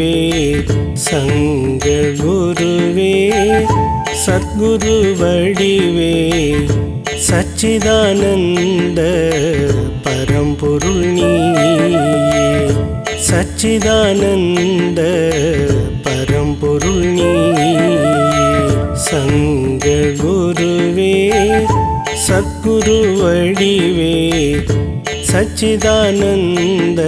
குருவே சங்க குருவே சத்குரு வடிவே சச்சிதானந்த பரம்பொருள் நீயே. சச்சிதானந்த பரம்பொருள் நீயே. சங்க குருவே சத்குரு வடிவே சச்சிதானந்த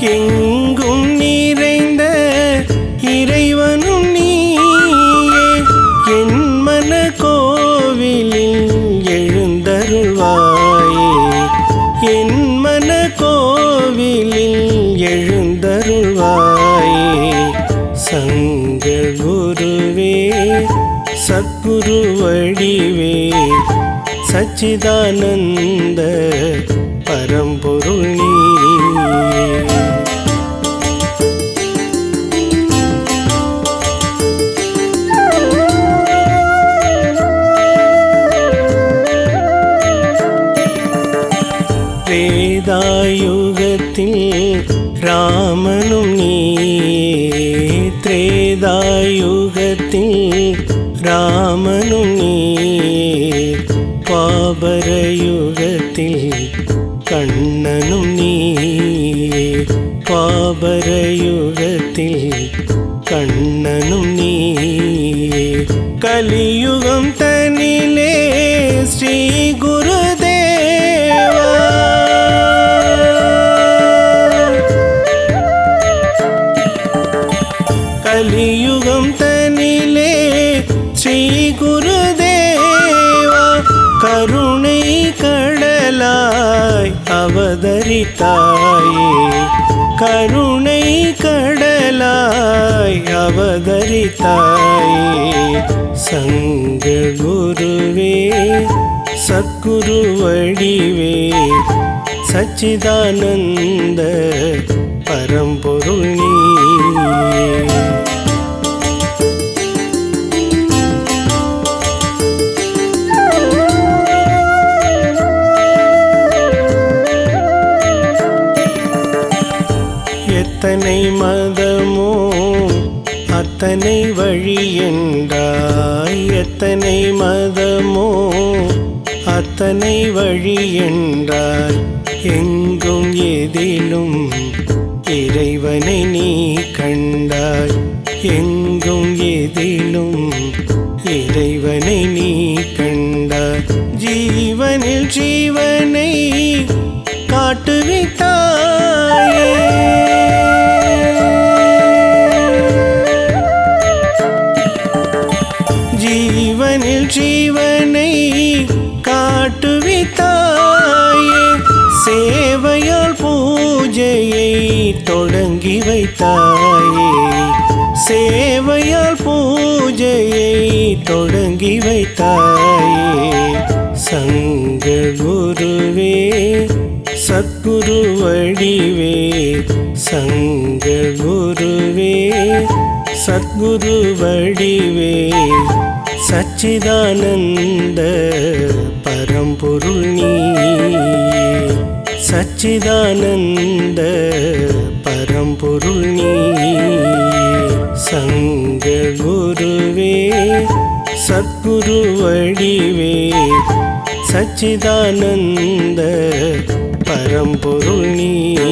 எங்கும் நிறைந்த இறைவனும் நீயே. என் மன கோவிலில் எழுந்தருள்வாயே. என் மன கோவிலில் எழுந்தருள்வாயே. சங்க குருவே சத்குரு வடிவே சச்சிதானந்த பர திரேதாயுகத்தில் ராமனும் நீயே திரேதாயுகத்தில் ராமனும் நீயே பாபரயுகத்தில் கண்ணனும் நீயே பாபரயுகத்தில் கண்ணனும் நீயே கலியுகம் த குருதேவா கருணை கடலாய் அவதரித்தாயே. கருணை கடலாய் அவதரித்தாயே. சங்க குருவே சத்குரு வடிவே சச்சிதானந்த பரம்பொருள் நீ அத்தனை மதமோ அத்தனை வழி என்றாய். எத்தனை மதமோ அத்தனை வழி என்றாய். எங்கும் எதிலும் இறைவனை நீ கண்டாய். எங்கும் எதிலும் இறைவனை நீ கண்டாய். ஜீவனில் ஜீவனை காட்டுவித்தாயே ஜீவனை காட்டுவித்தாயே சேவையால் பூஜையை தொடங்கி வைத்தாயே. சேவையால் பூஜையை தொடங்கி வைத்தாயே. சங்க குருவே சத்குரு வடிவே. சங்க குருவே சத்குரு வடிவே. சச்சிதானந்த பரம்பொருள் நீ. சச்சிதானந்த பரம்பொருள் நீ. சங்க குருவே சத்குரு வடிவே. சச்சிதானந்த பரம்பொருள் நீ.